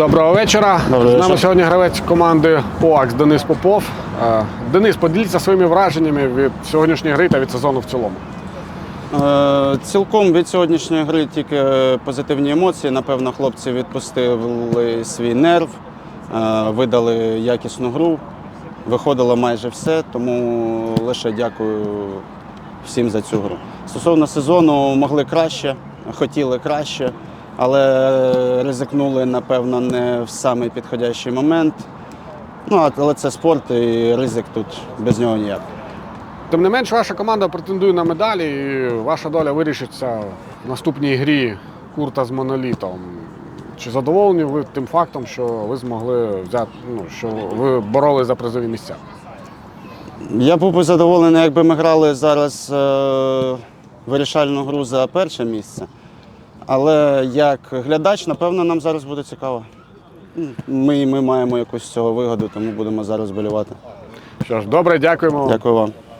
Доброго вечора. Доброго З нами вечора. сьогодні гравець команди ОАКС Денис Попов. Е, Денис, поділіться своїми враженнями від сьогоднішньої гри та від сезону в цілому. Е, Цілком від сьогоднішньої гри тільки позитивні емоції. Напевно, хлопці відпустили свій нерв, е, видали якісну гру. Виходило майже все, тому лише дякую всім за цю гру. Стосовно сезону, могли краще, хотіли краще, але ризикнули, напевно, не в самий підходящий момент. Ну, але це спорт і ризик тут без нього ніяк. Тим не менш, ваша команда претендує на медалі, і ваша доля вирішиться в наступній грі Курта з монолітом. Чи задоволені ви тим фактом, що ви змогли взяти, ну, що ви боролись за призові місця? Я був би задоволений, якби ми грали зараз е, вирішальну гру за перше місце. Але як глядач, напевно, нам зараз буде цікаво. Ми, ми маємо якусь з цього вигоду, тому будемо зараз болювати. Що ж, добре, дякуємо. Дякую вам.